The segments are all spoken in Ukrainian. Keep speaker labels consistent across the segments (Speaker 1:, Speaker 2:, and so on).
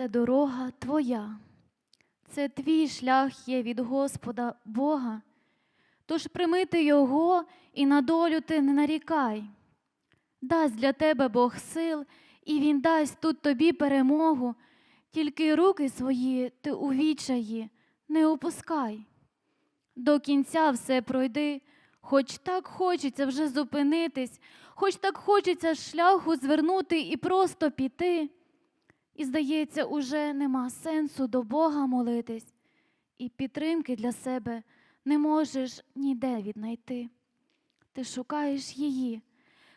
Speaker 1: це дорога твоя, це твій шлях є від Господа Бога. Тож прийми ти його і на долю ти не нарікай. Дасть для тебе Бог сил, і Він дасть тут тобі перемогу, тільки руки свої ти у відчаї не опускай. До кінця все пройди, хоч так хочеться вже зупинитись, хоч так хочеться шляху звернути і просто піти. І, здається, уже нема сенсу до Бога молитись, і підтримки для себе не можеш ніде віднайти. Ти шукаєш її,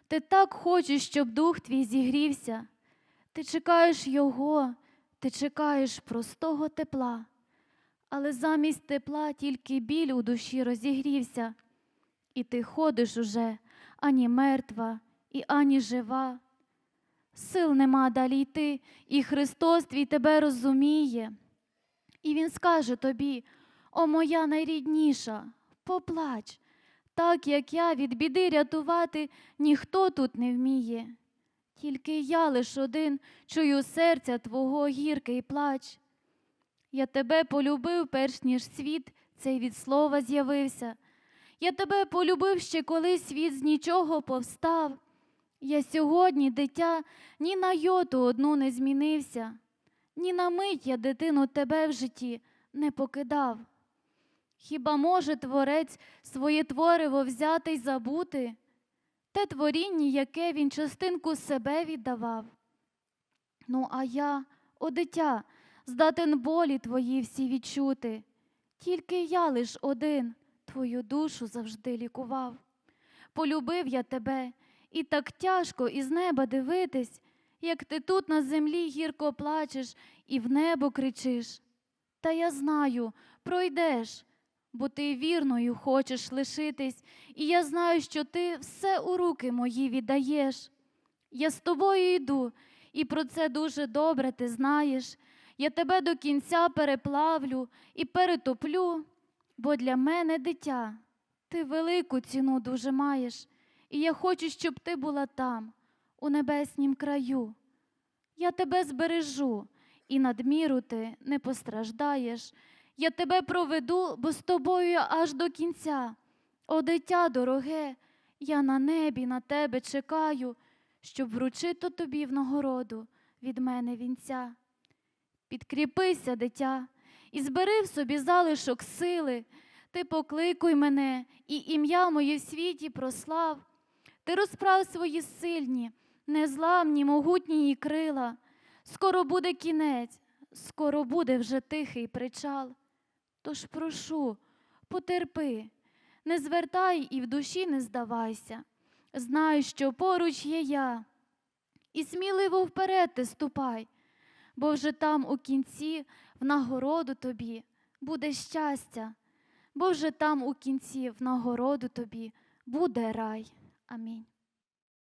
Speaker 1: ти так хочеш, щоб дух твій зігрівся, ти чекаєш його, ти чекаєш простого тепла, але замість тепла тільки біль у душі розігрівся, і ти ходиш уже ані мертва, і ані жива. Сил нема далі йти, і Христос твій тебе розуміє. І Він скаже тобі: О, моя найрідніша, поплач, так як я від біди рятувати ніхто тут не вміє. Тільки я лиш один чую серця твого гіркий плач. Я тебе полюбив, перш ніж світ цей від слова з'явився. Я тебе полюбив ще коли світ з нічого повстав. Я сьогодні, дитя, ні на йоту одну не змінився, ні на мить я дитину тебе в житті не покидав. Хіба може творець своє твориво взяти й забути, те творіння, яке він частинку себе віддавав? Ну, а я, о дитя, здатен болі твої всі відчути, тільки я лиш один твою душу завжди лікував. Полюбив я тебе, і так тяжко із неба дивитись, як ти тут на землі гірко плачеш і в небо кричиш. Та я знаю, пройдеш, бо ти вірною хочеш лишитись, і я знаю, що ти все у руки мої віддаєш. Я з тобою йду, і про це дуже добре ти знаєш. Я тебе до кінця переплавлю і перетоплю, бо для мене дитя, ти велику ціну дуже маєш, і я хочу, щоб ти була там, у небеснім краю. Я тебе збережу, і надміру ти не постраждаєш. Я тебе проведу, бо з тобою аж до кінця. О, дитя дороге, я на небі на тебе чекаю, щоб вручити тобі в нагороду від мене вінця. Підкріпися, дитя, і збери в собі залишок сили. Ти покликуй мене, і ім'я моє в світі прослав. Ти розправ свої сильні, незламні, могутні її крила. Скоро буде кінець, скоро буде вже тихий причал. Тож прошу, потерпи, не звертай і в душі не здавайся. Знай, що поруч є я, і сміливо вперед ти ступай, бо вже там у кінці в нагороду тобі буде щастя, бо вже там у кінці в нагороду тобі буде рай. Amén.